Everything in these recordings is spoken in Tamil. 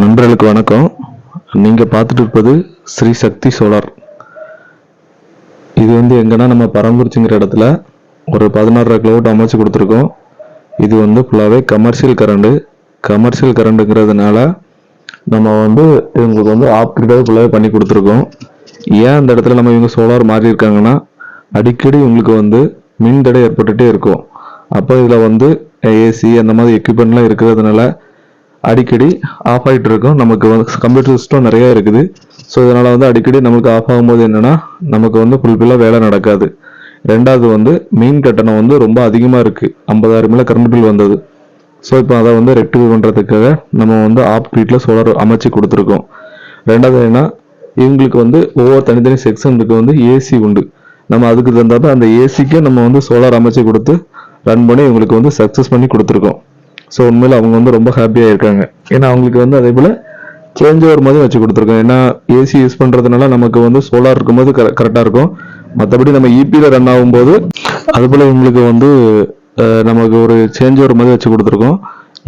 நண்பர்களுக்கு வணக்கம். நீங்கள் பார்த்துட்டு இருப்பது ஸ்ரீ சக்தி சோலார். இது வந்து எங்கன்னா நம்ம பரம்பூர்ச்சிங்கிற இடத்துல ஒரு பதினாறரை கிலோவாட் அமைச்சு கொடுத்துருக்கோம். இது வந்து ஃபுல்லாகவே கமர்ஷியல் கரண்டு கமர்ஷியல் கரண்டுங்கிறதுனால நம்ம வந்து இவங்களுக்கு வந்து ஆப்கிரிடாக ஃபுல்லாகவே பண்ணி கொடுத்துருக்கோம். ஏன் அந்த இடத்துல நம்ம இவங்க சோலார் மாறி இருக்காங்கன்னா அடிக்கடி இவங்களுக்கு வந்து மின் தடை ஏற்பட்டுகிட்டே இருக்கும். அப்போ இதில் வந்து ஏசி அந்த மாதிரி எக்யூப்மெண்ட்லாம் இருக்கிறதுனால அடிக்கடி ஆஃப் ஆகிட்டு இருக்கும். நமக்கு வந்து கம்ப்யூட்டர் சிஸ்டம் நிறையா இருக்குது. ஸோ இதனால் வந்து அடிக்கடி நமக்கு ஆஃப் ஆகும்போது என்னென்னா நமக்கு வந்து ஃபுல்ஃபில்லாக வேலை நடக்காது. ரெண்டாவது வந்து மீன் கட்டணம் வந்து ரொம்ப அதிகமாக இருக்குது ஐம்பதாயிரம் மேலே கரண்ட் பில் வந்தது. ஸோ இப்போ அதை வந்து ரெக்டிஃபை பண்ணுறதுக்காக நம்ம வந்து ஆப் வீட்டில் சோலார் அமைச்சு கொடுத்துருக்கோம். ரெண்டாவது என்ன இவங்களுக்கு வந்து ஒவ்வொரு தனித்தனி செக்ஷனுக்கு வந்து ஏசி உண்டு. நம்ம அதுக்கு தந்தால் அந்த ஏசிக்கே நம்ம வந்து சோலார் அமைச்சு கொடுத்து ரன் பண்ணி இவங்களுக்கு வந்து சக்ஸஸ் பண்ணி கொடுத்துருக்கோம். ஸோ உண்மையில் அவங்க வந்து ரொம்ப ஹாப்பியாக இருக்காங்க ஏன்னா அவங்களுக்கு வந்து அதே போல் சேஞ்ச் ஓவர் மாதிரி வச்சு கொடுத்துருக்கோம் ஏன்னா ஏசி யூஸ் பண்ணுறதுனால நமக்கு வந்து சோலார் இருக்கும்போது கரெக்டாக இருக்கும். மற்றபடி நம்ம இபியில் ரன் ஆகும்போது அதுபோல் இவங்களுக்கு வந்து நமக்கு ஒரு சேஞ்ச் ஓவர் மாதிரி வச்சு கொடுத்துருக்கோம்.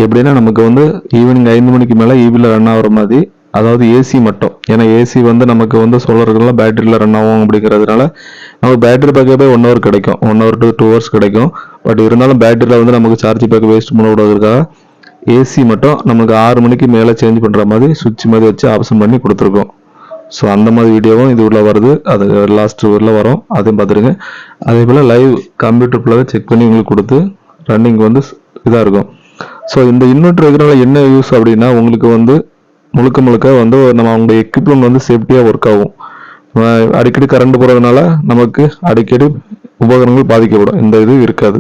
எப்படின்னா நமக்கு வந்து ஈவினிங் ஐந்து மணிக்கு மேலே இபியில் ரன் ஆகிற மாதிரி அதாவது ஏசி மட்டும். ஏன்னா ஏசி வந்து நமக்கு வந்து சோலருக்குலாம் பேட்டரியில் ரன் ஆகும் அப்படிங்கிறதுனால நமக்கு பேட்டரி பேக்கப்பே ஒன் ஹவர் கிடைக்கும். One hour to two hours கிடைக்கும். பட் இருந்தாலும் பேட்டரியில் வந்து நமக்கு சார்ஜ் பேக் வேஸ்ட் பண்ண விடுவதற்காக ஏசி மட்டும் நமக்கு ஆறு மணிக்கு மேலே சேஞ்ச் பண்ணுற மாதிரி சுவிட்ச் மாதிரி வச்சு ஆப்ஷன் பண்ணி கொடுத்துருக்கோம். ஸோ அந்த மாதிரி வீடியோவும் இது உள்ள வருது. அது லாஸ்ட் உள்ள வரும். அதையும் பார்த்துருங்க. அதே போல் லைவ் கம்ப்யூட்டர் ஃபுல்லாக செக் பண்ணி உங்களுக்கு கொடுத்து ரன்னிங் வந்து இதாக இருக்கும். ஸோ இந்த இன்வெர்டர் இருக்கிறனால என்ன யூஸ் அப்படின்னா உங்களுக்கு வந்து முழுக்க முழுக்க வந்து நம்ம அவங்க எக்யூப்மெண்ட் வந்து சேஃப்டியாக ஒர்க் ஆகும். அடிக்கடி கரண்ட் போகிறதுனால நமக்கு அடிக்கடி உபகரணங்கள் பாதிக்கப்படும். இந்த இது இருக்காது.